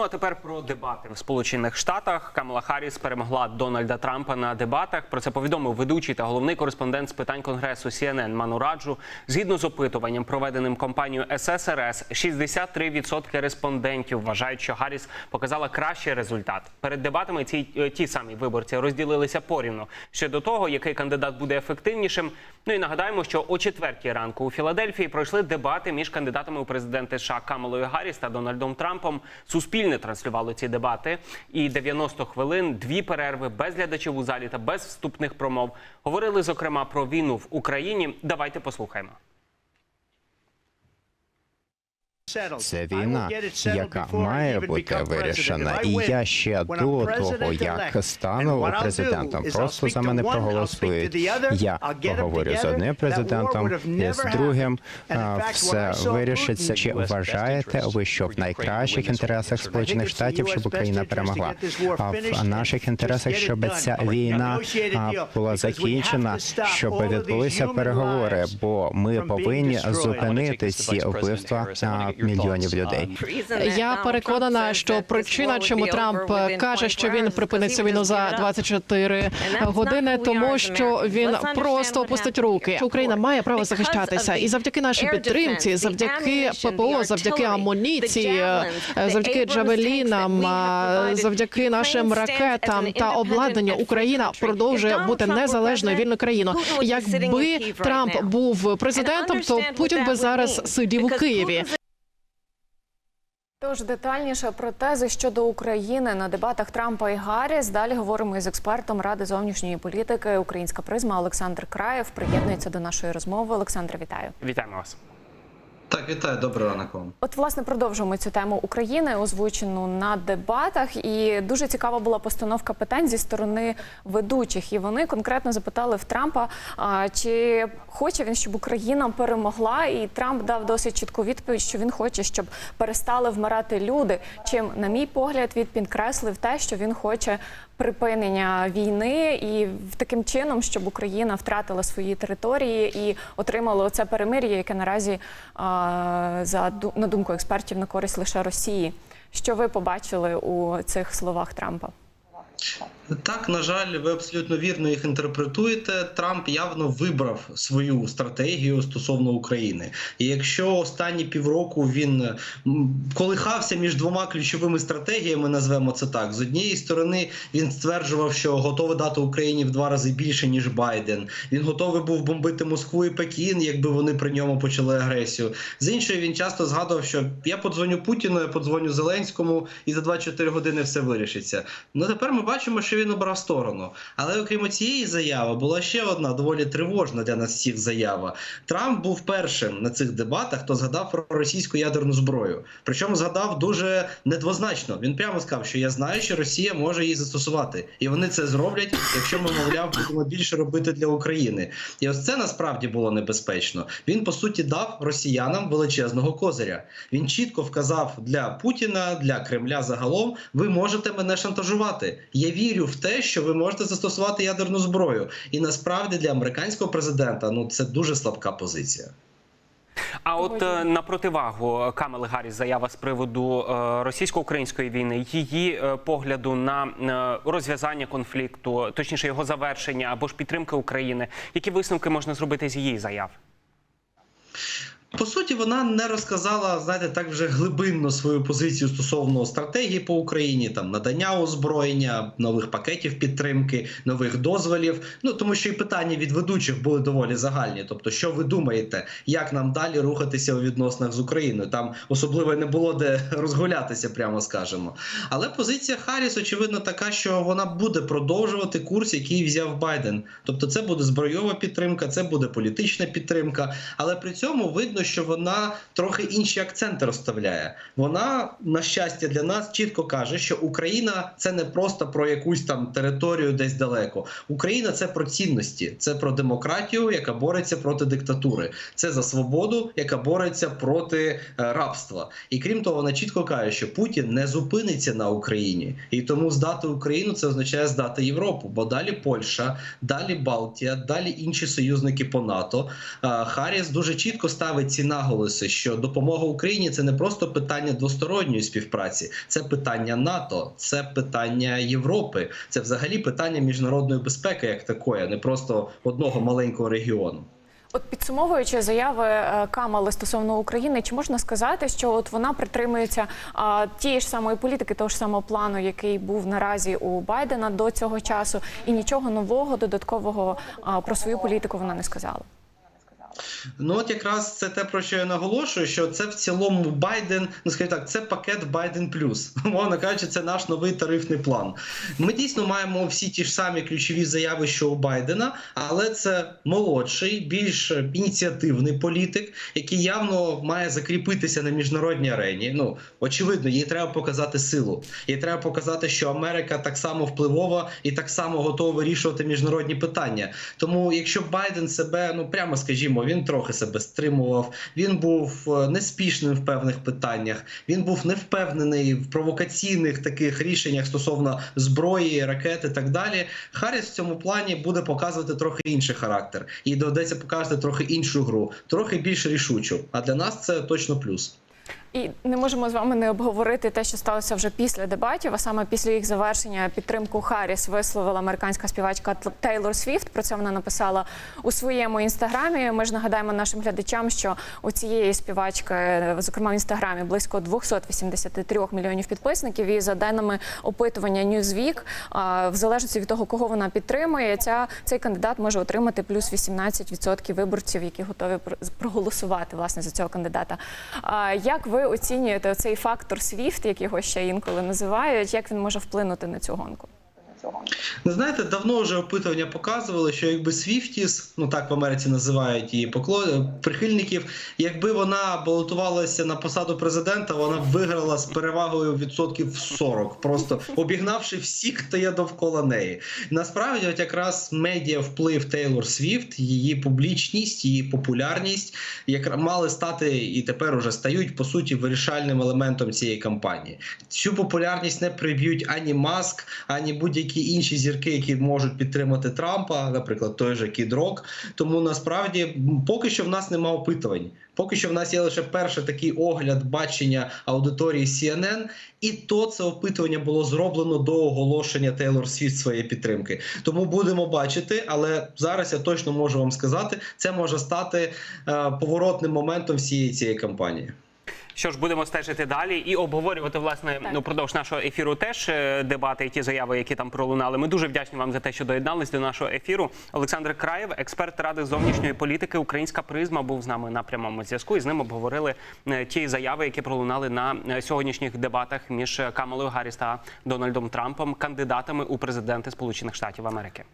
Ну а тепер про дебати в Сполучених Штатах. Камала Харріс перемогла Дональда Трампа на дебатах. Про це повідомив ведучий та головний кореспондент з питань конгресу CNN Ману Раджу. Згідно з опитуванням, проведеним компанією ССРС, 63% респондентів вважають, що Харріс показала кращий результат. Перед дебатами ці е, ті самі виборці розділилися порівну щодо того, який кандидат буде ефективнішим. Ну і нагадаємо, що о четвертій ранку у Філадельфії пройшли дебати між кандидатами у президенти США Камалою Гарріс та Дональдом Трампом. Суспільне транслювало ці дебати. І 90 хвилин, дві перерви без глядачів у залі та без вступних промов. Говорили зокрема про війну в Україні. Давайте послухаємо. Це війна, яка має бути вирішена, і я ще до того, як стану президентом, просто за мене проголосують. Я поговорю з одним президентом, з другим. Все вирішиться. Чи вважаєте ви, що в найкращих інтересах Сполучених Штатів, щоб Україна перемогла? А в наших інтересах, щоб ця війна була закінчена, щоб відбулися переговори, бо ми повинні зупинити ці вбивства мільйонів людей. Я переконана, що причина, чому Трамп каже, що він припинить цю війну за 24 години, тому що він просто опустить руки. Україна має право захищатися, і завдяки нашій підтримці, завдяки ППО, завдяки амуніції, завдяки джавелінам, завдяки нашим ракетам та обладнанню, Україна продовжує бути незалежною вільною країною. Якби Трамп був президентом, то Путін би зараз сидів у Києві. Тож детальніше про тези щодо України на дебатах Трампа і Гарріс. Далі говоримо із експертом Ради зовнішньої політики Українська призма Олександр Краєв. Приєднується до нашої розмови. Олександр, вітаю. Вітаємо вас. Так, вітаю, доброго ранок вам. От, власне, продовжуємо цю тему України, озвучену на дебатах. І дуже цікава була постановка питань зі сторони ведучих. І вони конкретно запитали в Трампа, а, чи хоче він, щоб Україна перемогла. І Трамп дав досить чітку відповідь, що він хоче, щоб перестали вмирати люди. Чим, на мій погляд, він підкреслив те, що він хоче припинення війни і таким чином, щоб Україна втратила свої території і отримала це перемир'я, яке наразі а, за на думку експертів на користь лише Росії. Що ви побачили у цих словах Трампа? Так, на жаль, ви абсолютно вірно їх інтерпретуєте. Трамп явно вибрав свою стратегію стосовно України. І якщо останні півроку він колихався між двома ключовими стратегіями, назвемо це так. З однієї сторони він стверджував, що готовий дати Україні в два рази більше ніж Байден. Він готовий був бомбити Москву і Пекін, якби вони при ньому почали агресію. З іншої він часто згадував, що я подзвоню Путіну, я подзвоню Зеленському, і за 24 години все вирішиться. Ну тепер ми бачимо, що він обрав сторону. Але окрім цієї заяви, була ще одна доволі тривожна для нас всіх заява. Трамп був першим на цих дебатах, хто згадав про російську ядерну зброю. Причому згадав дуже недвозначно. Він прямо сказав, що я знаю, що Росія може її застосувати, і вони це зроблять, якщо ми, мовляв, будемо більше робити для України. І ось це насправді було небезпечно. Він по суті дав росіянам величезного козиря. Він чітко вказав для Путіна, для Кремля загалом: ви можете мене шантажувати. Я вірю в те, що ви можете застосувати ядерну зброю. І насправді для американського президента ну це дуже слабка позиція. А от е, на противагу Камали Гарріс заява з приводу е, російсько-української війни, її е, погляду на е, розв'язання конфлікту, точніше його завершення або ж підтримки України. Які висновки можна зробити з її заяв? По суті, вона не розказала, знаєте, так вже глибинно свою позицію стосовно стратегії по Україні, там надання озброєння, нових пакетів підтримки, нових дозволів. Ну тому що і питання від ведучих були доволі загальні. Тобто, що ви думаєте, як нам далі рухатися у відносинах з Україною? Там особливо не було де розгулятися, прямо скажемо. Але позиція Харріс, очевидно, така, що вона буде продовжувати курс, який взяв Байден. Тобто, це буде збройова підтримка, це буде політична підтримка, але при цьому видно, що вона трохи інші акценти розставляє. Вона, на щастя, для нас чітко каже, що Україна це не просто про якусь там територію десь далеко. Україна це про цінності, це про демократію, яка бореться проти диктатури, це за свободу, яка бореться проти е, рабства. І крім того, вона чітко каже, що Путін не зупиниться на Україні, і тому здати Україну це означає здати Європу, бо далі Польща, далі Балтія, далі інші союзники по НАТО. Е, Харріс дуже чітко ставить ці наголоси, що допомога Україні це не просто питання двосторонньої співпраці, це питання НАТО, це питання Європи, це взагалі питання міжнародної безпеки, як такої, не просто одного маленького регіону. От підсумовуючи заяви е, Камали стосовно України, чи можна сказати, що от вона притримується а, тієї ж самої політики, того ж самого плану, який був наразі у Байдена до цього часу, і нічого нового додаткового а, про свою політику вона не сказала? Ну от якраз це те, про що я наголошую, що це в цілому Байден, ну скажімо так, це пакет Байден плюс. Мовно кажучи, це наш новий тарифний план. Ми дійсно маємо всі ті ж самі ключові заяви, що у Байдена, але це молодший, більш ініціативний політик, який явно має закріпитися на міжнародній арені. Ну очевидно, їй треба показати силу. Їй треба показати, що Америка так само впливова і так само готова вирішувати міжнародні питання. Тому, якщо Байден себе, ну прямо скажімо, він трохи себе стримував. Він був е, неспішним в певних питаннях. Він був невпевнений в провокаційних таких рішеннях стосовно зброї, ракет і так далі. Харріс в цьому плані буде показувати трохи інший характер, і доведеться показати трохи іншу гру, трохи більш рішучу. А для нас це точно плюс. І не можемо з вами не обговорити те, що сталося вже після дебатів, а саме після їх завершення підтримку Харріс висловила американська співачка Тейлор Свіфт. Про це вона написала у своєму інстаграмі. Ми ж нагадаємо нашим глядачам, що у цієї співачки, зокрема в інстаграмі, близько 283 мільйонів підписників. І за даними опитування Newsweek, в залежності від того, кого вона підтримує, ця цей кандидат може отримати плюс 18% виборців, які готові пр- проголосувати власне за цього кандидата. Як ви оцінюєте цей фактор SWIFT, як його ще інколи називають? Як він може вплинути на цю гонку? Ви знаєте, давно вже опитування показували, що якби Свіфтіс, ну так в Америці називають її покло... прихильників, якби вона балотувалася на посаду президента, вона б виграла з перевагою відсотків 40, просто обігнавши всіх, хто є довкола неї. Насправді, от якраз медіа вплив Тейлор Свіфт, її публічність, її популярність, як мали стати і тепер уже стають по суті вирішальним елементом цієї кампанії. Цю популярність не приб'ють ані Маск, ані будь-які інші зірки, які можуть підтримати Трампа, наприклад, той же Кід Рок. Тому насправді поки що в нас нема опитувань. Поки що в нас є лише перший такий огляд бачення аудиторії CNN, і то це опитування було зроблено до оголошення Тейлор Свіфт своєї підтримки. Тому будемо бачити, але зараз я точно можу вам сказати, це може стати е, поворотним моментом всієї цієї кампанії. Що ж, будемо стежити далі і обговорювати власне ну продовж нашого ефіру теж е, дебати і ті заяви, які там пролунали. Ми дуже вдячні вам за те, що доєднались до нашого ефіру. Олександр Краєв, експерт ради зовнішньої політики, українська призма, був з нами на прямому зв'язку. І з ним обговорили е, ті заяви, які пролунали на е, сьогоднішніх дебатах між Камалою Гарріс та Дональдом Трампом, кандидатами у президенти Сполучених Штатів Америки.